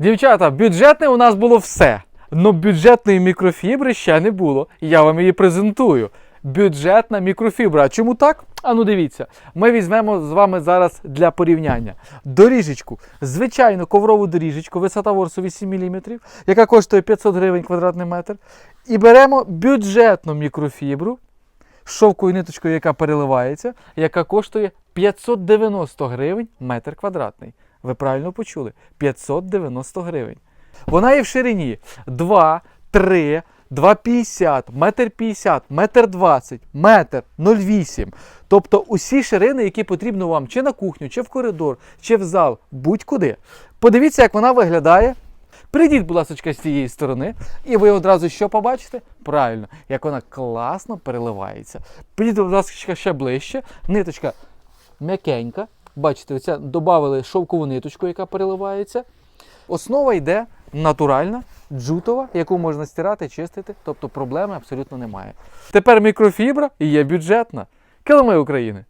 Дівчата, бюджетне у нас було все. Но бюджетної мікрофібри ще не було. Я вам її презентую. Бюджетна мікрофібра. Чому так? А ну дивіться, ми візьмемо з вами зараз для порівняння доріжечку, звичайну коврову доріжечку, висота ворсу 8 мм, яка коштує 500 гривень квадратний метр. І беремо бюджетну мікрофібру шовкою ниточкою, яка переливається, яка коштує 590 гривень метр квадратний. Ви правильно почули? 590 гривень. Вона є в ширині 2, 3, 2,50, метр 50, метр 20, метр 0,8. Тобто усі ширини, які потрібно вам чи на кухню, чи в коридор, чи в зал, будь-куди. Подивіться, як вона виглядає. Прийдіть, будь ласка, з цієї сторони, і ви одразу що побачите? Правильно, як вона класно переливається. Прийдіть, будь ласка, ще ближче. Ниточка м'якенька. Бачите, оця додали шовкову ниточку, яка переливається. Основа йде натуральна, джутова, яку можна стирати, чистити, тобто проблеми абсолютно немає. Тепер мікрофібра є бюджетна. Килими України.